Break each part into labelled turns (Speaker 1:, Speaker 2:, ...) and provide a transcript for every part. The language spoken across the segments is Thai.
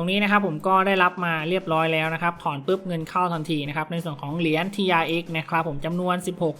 Speaker 1: รงนี้นะครับผมก็ได้รับมาเรียบร้อยแล้วนะครับ ถอนปุ๊บเงินเข้าทันทีนะครับ ในส่วนของเหรียญ TRX นะครับผมจำนวน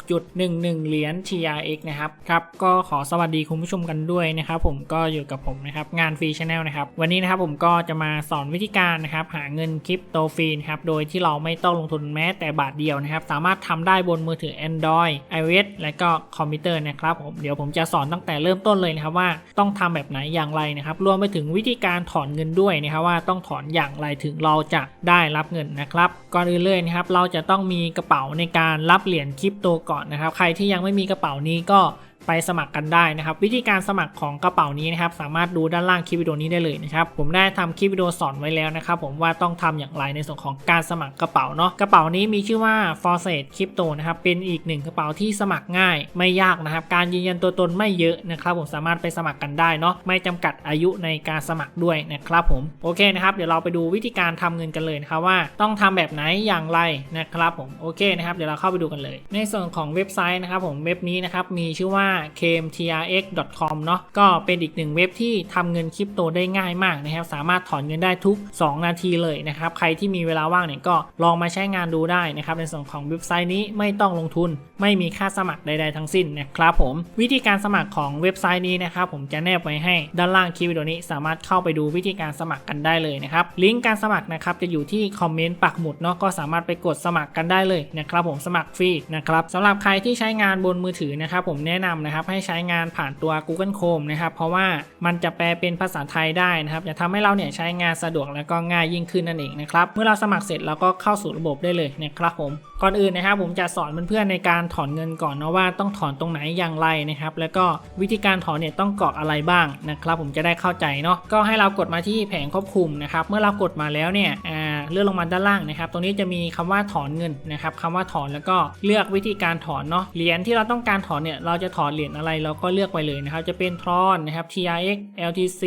Speaker 1: 16.11 เหรียญ TRX นะครับครับก็ขอสวัสดีคุณผู้ชมกันด้วยนะครับผมก็อยู่กับผมนะครับงานฟรีชาแนลนะครับวันนี้นะครับผมก็จะมาสอนวิธีการนะครับหาเงินคริปโตฟรีนะครับโดยที่เราไม่ต้องลงทุนแม้แต่บาทเดียวนะครับ สามารถทำได้บนมือถือ Android iOS และก็คอมพิวเตอร์นะครับผมเดี๋ยวผมจะสอนตั้งแต่เริ่มต้นเลยนะครับว่าต้องทำแบบไหนอย่างไรนะครับรวมไปถึงวิธีการถอนเงินด้วยนะครับว่าต้องถอนอย่างไรถึงเราจะได้รับเงินนะครับ ก่อนอื่นเลยนะครับเราจะต้องมีกระเป๋าในการรับเหรียญคริปโตก่อนนะครับ ใครที่ยังไม่มีกระเป๋านี้ก็ ไปสมัครกันได้นะครับ วิธีการสมัครของกระเป๋านี้นะครับ สามารถดูด้านล่างคลิปวิดีโอนี้ได้เลยนะครับ ผมได้ทำคลิปวิดีโอสอนไว้แล้วนะครับ ผมว่าต้องทำอย่างไรในส่วนของการสมัครกระเป๋าเนาะกระเป๋านี้มีชื่อว่า f o r s e t Crypto นะครับเป็นอีกหนึ่งกระเป๋าที่สมัครง่าย ไม่ยากนะครับ การยืนยันตัวตนไม่เยอะนะครับ ผมสามารถไปสมัครกันได้เนาะไม่จำกัดอายุในการสมัครด้วยนะครับผมโอเคนะครับ เดี๋ยวเราไปดูวิธีการทำเงินกันเลยนะครับว่าต้องทำแบบไหนอย่างไรนะครับ ผมโอเคนะครับ เดี๋ยวเราเข้าไปดูกันเลย ในส่วนของเว็บไซต์นะครับ ผมเว็บนี้นะครับมีชื่อว่า kmtrx.com เนาะก็เป็นอีกหนึ่งเว็บที่ทำเงินคริปโตได้ง่ายมากนะครับ สามารถถอนเงินได้ทุก 2 นาทีเลยนะครับ ใครที่มีเวลาว่างเนี่ยก็ลองมาใช้งานดูได้นะครับ ในส่วนของเว็บไซต์นี้ไม่ต้องลงทุน ไม่มีค่าสมัครใดๆทั้งสิ้นนะครับผม วิธีการสมัครของเว็บไซต์นี้นะครับผมจะแนบไว้ให้ด้านล่างคลิปวิดีโอนี้ สามารถเข้าไปดูวิธีการสมัครกันได้เลยนะครับ ลิงก์การสมัครนะครับจะอยู่ที่คอมเมนต์ปักหมุดเนาะก็สามารถไปกดสมัครกันได้เลยนะครับผมสมัครฟรีนะครับสำหรับใครที่ใช้งานบนมือถือนะครับผมแนะนำนะครับให้ใช้งานผ่านตัว Google Chrome นะครับเพราะว่ามันจะแปลเป็นภาษาไทยได้นะครับจะทำให้เราเนี่ยใช้งานสะดวกและก็ง่ายยิ่งขึ้นนั่นเองนะครับเมื่อเราสมัครเสร็จเราก็เข้าสู่ระบบได้เลยนะครับผมก่อนอื่นนะครับผมจะสอนเพื่อนๆในการถอนเงินก่อนนะว่าต้องถอนตรงไหนอย่างไรนะครับแล้วก็วิธีการถอนเนี่ยต้องกรอกอะไรบ้างนะครับผมจะได้เข้าใจเนาะก็ให้เรากดมาที่แผงควบคุมนะครับเมื่อเรากดมาแล้วเนี่ยอ่า เลื่อนลงมาด้านล่างนะครับ ตรงนี้จะมีคำว่าถอนเงินนะครับคำว่าถอนแล้วก็เลือกวิธีการถอนเนาะ เหรียญที่เราต้องการถอนเนี่ย เราจะถอนเหรียญอะไรเราก็เลือกไปเลยนะครับ จะเป็นทรอนนะครับ TRX LTC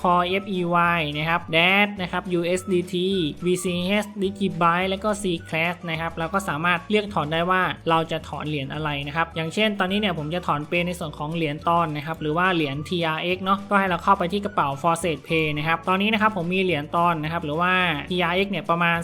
Speaker 1: Core FEY นะครับ DAT นะครับ USDT VCS Digibyte แล้วก็ C Class นะครับ เราก็สามารถเลือกถอนได้ว่าเราจะถอนเหรียญอะไรนะครับ อย่างเช่น ตอนนี้เนี่ยผมจะถอนเป็นในส่วนของเหรียญตอนนะครับ หรือว่าเหรียญ TRX เนาะ ก็ให้เราเข้าไปที่กระเป๋า f o r s e t Pay นะครับ ตอนนี้นะครับผมมีเหรียญตอนนะครับ หรือว่า TRX เนี่ยประมาณ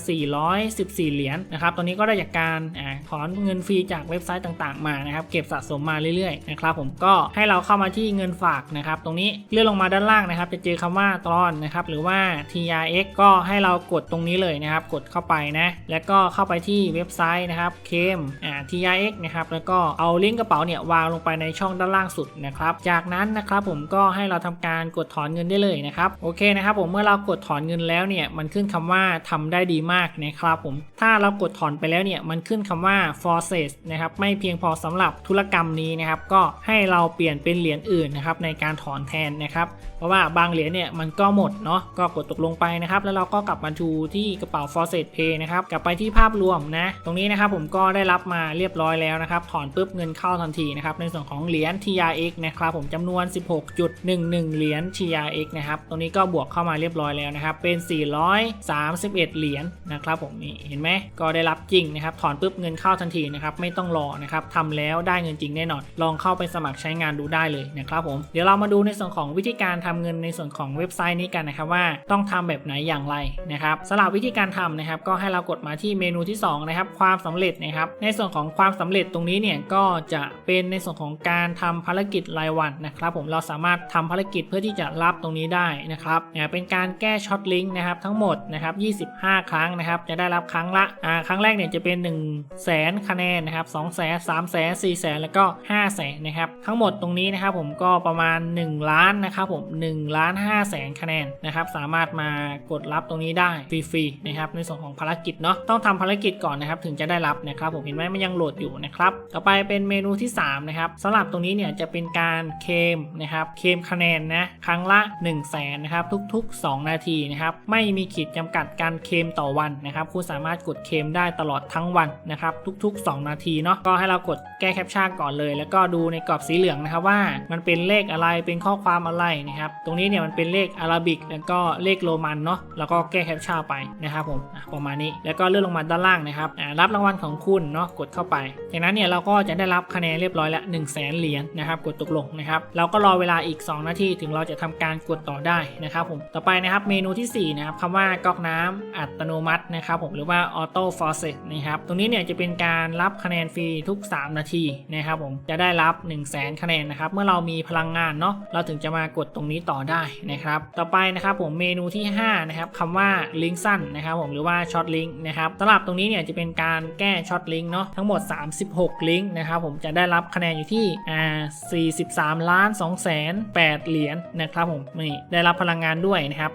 Speaker 1: 414 เหรียญนะครับตอนนี้ก็ได้จากการอถอนเงินฟรีจากเว็บไซต์ต่างๆมานะครับเก็บสะสมมาเรื่อยๆนะครับผมก็ให้เราเข้ามาที่เงินฝากนะครับตรงนี้เลื่อนลงมาด้านล่างนะครับ จะเจอคำว่าตอนนะครับหรือว่า TRX ก็ให้เรากดตรงนี้เลยนะครับกดเข้าไปนะแล้วก็เข้าไปที่เว็บไซต์นะครับเคมอ่า TRX นะครับแล้วก็เอาลิงก์กระเป๋าเนี่ยวางลงไปในช่องด้านล่างสุดนะครับจากนั้นนะครับผมก็ให้เราทำการกดถอนเงินได้เลยนะครับโอเคนะครับผมเมื่อเรากดถอนเงินแล้วเนี่ยมันขึ้นคำว่าทำได้ดีมากนะครับผม ถ้าเรากดถอนไปแล้วเนี่ยมันขึ้นคำว่า forces นะครับไม่เพียงพอสำหรับธุรกรรมนี้นะครับก็ให้เราเปลี่ยนเป็นเหรียญอื่นนะครับในการถอนแทนนะครับเพราะว่าบางเหรียญเนี่ยมันก็หมดเนาะก็กดตกลงไปนะครับ แล้วเราก็กลับมาดูที่กระเป๋า f o r s e t Pay นะครับกลับไปที่ภาพรวมนะตรงนี้นะครับผมก็ได้รับมาเรียบร้อยแล้วนะครับถอนปุ๊บเงินเข้าทันทีนะครับในส่วนของเหรียญ TRX นะครับผมจำนวน 16.11 เหรียญ TRX นะครับตรงนี้ก็บวกเข้ามาเรียบร้อยแล้วนะครับเป็น 431เหรียญนะครับผมนี่เห็นไหมก็ได้รับจริงนะครับถอนปุ๊บเงินเข้าทันทีนะครับไม่ต้องรอนะครับทำแล้วได้เงินจริงแน่นอน ลองเข้าไปสมัครใช้งานดูได้เลยนะครับผมเดี๋ยวเรามาดูในส่วนของวิธีการทำเงินในส่วนของเว็บไซต์นี้กันนะครับว่าต้องทำแบบไหนอย่างไรนะครับสำหรับวิธีการทำนะครับก็ให้เรากดมาที่เมนูที่สองนะครับความสำเร็จนะครับในส่วนของความสำเร็จตรงนี้เนี่ยก็จะเป็นในส่วนของการทำภารกิจรายวันนะครับผมเราสามารถทำภารกิจเพื่อที่จะรับตรงนี้ได้นะครับเนี่ยเป็นการแก้ช็อตลิงก์นะครับทั้งหมดนะครับ5 ครั้งนะครับ จะได้รับครั้งละอ่าครั้งแรกเนี่ยจะเป็น 1 0 0 0 0แสนคะแนนนะครับ2 0 0 0 0 3 0 0 0 0 4 0 0 0 0แล้วก็5 0 0 0 0นนะครับ ทั้งหมดตรงนี้นะครับผมก็ประมาณ 1 ล้านนะครับผม1ล้าน5แสนคะแนนนะครับ สามารถมากดรับตรงนี้ได้ฟรีๆนะครับในส่วนของภารกิจเนาะต้องทำภารกิจก่อนนะครับ ถึงจะได้รับนะครับ ผมเห็นไหมมันยังโหลดอยู่นะครับ ต่อไปเป็นเมนูที่3นะครับสำหรับตรงนี้เนี่ยจะเป็นการเคมนะครับเคมคะแนนนะครั้งละ 1 0 0 0 0แสนนะครับทุก ๆ 2 นาทีนะครับไม่มีขีดจำกัดการเคมต่อวันนะครับคุณสามารถกดเคมได้ตลอดทั้งวันนะครับทุก ๆ 2 นาทีเนาะก็ให้เรากดแก้แคปชั่นก่อนเลย แล้วก็ดูในกรอบสีเหลืองนะครับว่ามันเป็นเลขอะไรเป็นข้อความอะไรนะครับตรงนี้เนี่ยมันเป็นเลขอาราบิกแล้วก็เลขโรมันเนาะแล้วก็แก้แคปชั่นไปนะครับผมประมาณนี้แล้วก็เลื่อนลงมาด้านล่างนะครับรับรางวัลของคุณเนาะกดเข้าไปจากนั้นเนี่ยเราก็จะได้รับคะแนนเรียบร้อยละ1 0 0 0 0แสนเหรียญนะครับกดตกลงนะครับเราก็รอเวลาอีก 2 นาทีถึงเราจะทำการกดต่อได้นะครับผมต่อไปนะครับเมนูที่4นะครับคำว่าก๊อกน้ำอัตโนมัตินะครับผมหรือว่าออโต้ฟอร์เซตนะครับตรงนี้เนี่ยจะเป็นการรับคะแนนฟรีทุก 3 นาทีนะครับผมจะได้รับ 1 0 0 0 0แสนคะแนนนะครับเมื่อเรามีพลังงานเนาะเราถึงจะมากดตรงนี้ต่อได้นะครับต่อไปนะครับผมเมนูที่5นะครับคำว่าลิงก์สั้นนะครับผมหรือว่าช็อตลิงก์นะครับสำหรับตรงนี้เนี่ยจะเป็นการแก้ช็อตลิงก์เนาะทั้งหมด 36 ลิงก์นะครับผมจะได้รับคะแนนอยู่ที่อ่า43ล้าน2แสน8เหรียญนะครับผมนี่ได้รับพลังงานด้วยนะครับ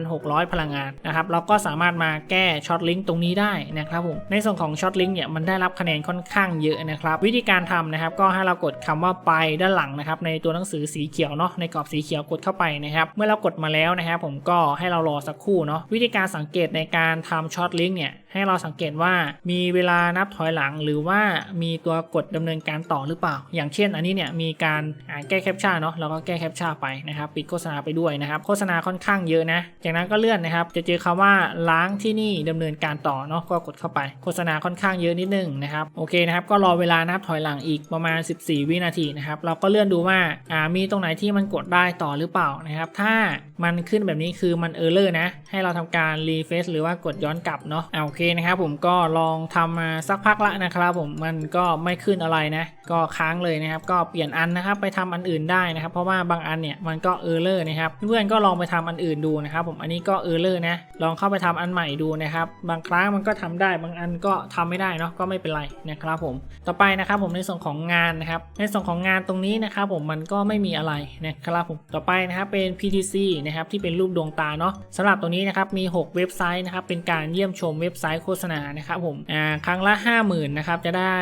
Speaker 1: 3,600 พลังงานนะครับเราก็สาามารถมาแก้ช็อตลิงก์ตรงนี้ได้นะครับผมในส่วนของช็อตลิงก์เนี่ยมันได้รับคะแนนค่อนข้างเยอะนะครับวิธีการทำนะครับก็ให้เรากดคำว่าไปด้านหลังนะครับในตัวหนังสือสีเขียวเนาะในกรอบสีเขียวกดเข้าไปนะครับเมื่อเรากดมาแล้วนะครับผมก็ให้เรารอสักครู่เนาะวิธีการสังเกตในการทำช็อตลิงก์เนี่ย ให้เราสังเกตว่ามีเวลานับถอยหลัง หรือว่ามีตัวกดดำเนินการต่อหรือเปล่า อย่างเช่น อันนี้เนี่ยมีการแก้แคปชั่นเนาะเราก็แก้แคปชั่นไปนะครับปิดโฆษณาไปด้วยนะครับโฆษณาค่อนข้างเยอะนะ จากนั้นก็เลื่อนนะครับ จะเจอคำว่าล้างที่นี่ดำเนินการต่อเนาะก็กดเข้าไป โฆษณาค่อนข้างเยอะนิดนึงนะครับโอเคนะครับก็รอเวลานับถอยหลังอีกประมาณ 14 วินาทีนะครับเราก็เลื่อนดูว่าอ่ามีตรงไหนที่มันกดได้ต่อหรือเปล่านะครับ ถ้ามันขึ้นแบบนี้คือมันเออร์เลอร์นะ ให้เราทำการรีเฟซหรือว่ากดย้อนกลับเนาะอ่าโอเคนะครับผมก็ลองทำมาสักพักละนะครับผมมันก็ไม่ขึ้นอะไรนะ ก็ค้างเลยนะครับ ก็เปลี่ยนอันนะครับไปทำอันอื่นได้นะครับ เพราะว่าบางอันเนี่ยมันก็เออร์เลอร์นะครับเพื่อนๆก็ลองไปทำอันอื่นดูนะครับ ผมอันนี้ก็เออร์เลอร์นะลองเข้าไปทำอันใหม่ดูนะครับบางครั้งมันก็ทำได้บางอันก็ทำไม่ได้เนาะก็ไม่เป็นไรนะครับผมต่อไปนะครับผมในส่วนของงานนะครับในส่วนของงานตรงนี้นะครับผมมันก็ไม่มีอะไรนะครับผมต่อไปนะครับเป็น PTC นะครับที่เป็นรูปดวงตาเนาะสำหรับตรงนี้นะครับมี 6 เว็บไซต์นะครับเป็นการเยี่ยมชมเว็บไซต์โฆษณานะครับผมอ่าครั้งละ 50,000นะครับจะได้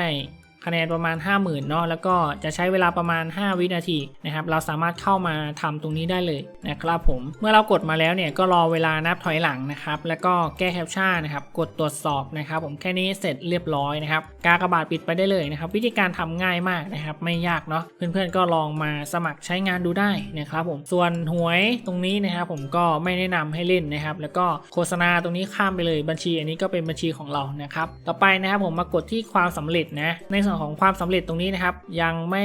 Speaker 1: คะแนนประมาณ 50,000เนาะแล้วก็จะใช้เวลาประมาณ 5 วินาทีนะครับเราสามารถเข้ามาทำตรงนี้ได้เลยนะครับผมเมื่อเรากดมาแล้วเนี่ยก็รอเวลานับถอยหลังนะครับแล้วก็แก้แคปชั่นนะครับกดตรวจสอบนะครับผมแค่นี้เสร็จเรียบร้อยนะครับกากระบาทปิดไปได้เลยนะครับวิธีการทำง่ายมากนะครับไม่ยากเนาะเพื่อนๆก็ลองมาสมัครใช้งานดูได้นะครับผมส่วนหวยตรงนี้นะครับผมก็ไม่แนะนำให้เล่นนะครับแล้วก็โฆษณาตรงนี้ข้ามไปเลยบัญชีอันนี้ก็เป็นบัญชีของเรานะครับต่อไปนะครับผมมากดที่ความสำเร็จนะในส่วนของความสำเร็จตรงนี้นะครับ ยังไม่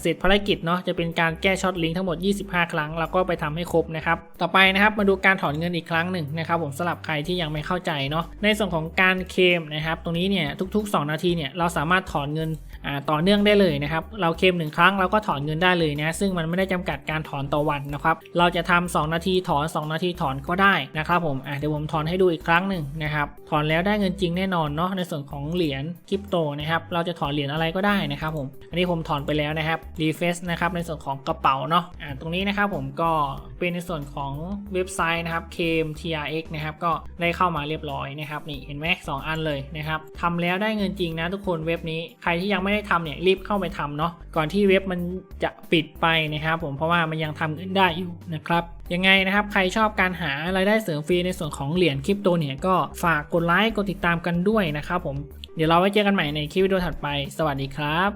Speaker 1: เสร็จภารกิจเนาะจะเป็นการแก้ช็อตลิงก์ทั้งหมด 25 ครั้ง แล้วก็ไปทำให้ครบนะครับ ต่อไปนะครับมาดูการถอนเงินอีกครั้งหนึ่งนะครับผมสำหรับใครที่ยังไม่เข้าใจเนาะในส่วนของการเคมนะครับ ตรงนี้เนี่ยทุก ๆ 2 นาทีเนี่ยเราสามารถถอนเงินต่อเนื่องได้เลยนะครับเราเคมหนึ่งครั้งเราก็ถอนเงินได้เลยนะซึ่งมันไม่ได้จำกัดการถอนต่อวันนะครับเราจะทำ2นาทีถอน 2 นาทีถอนก็ได้นะครับผมเดี๋ยวผมถอนให้ดูอีกครั้งหนึ่งนะครับถอนแล้วได้เงินจริงแน่นอนเนาะในส่วนของเหรียญคริปโตนะครับเราจะถอนเหรียญอะไรก็ได้นะครับผมอันนี้ผมถอนไปแล้วนะครับรีเฟซนะครับในส่วนของกระเป๋าเนาะอ่าตรงนี้นะครับผมก็เป็นในส่วนของเว็บไซต์นะครับ KMTRX นะครับก็ได้เข้ามาเรียบร้อยนะครับนี่เห็นไหมสองอันเลยนะครับทำแล้วได้เงินจริงนะทุกคนเว็บนี้ใครที่ยังไม่ได้ทำเนี่ยรีบเข้าไปทำเนาะก่อนที่เว็บมันจะปิดไปนะครับผมเพราะว่ามันยังทำเงินได้อยู่นะครับยังไงนะครับใครชอบการหารายได้เสริมฟรีในส่วนของเหรียญคริปโตเนี่ยก็ฝากกดไลค์กดติดตามกันด้วยนะครับผม เดี๋ยวเราไว้เจอกันใหม่ในคลิปวิดีโอถัดไป สวัสดีครับ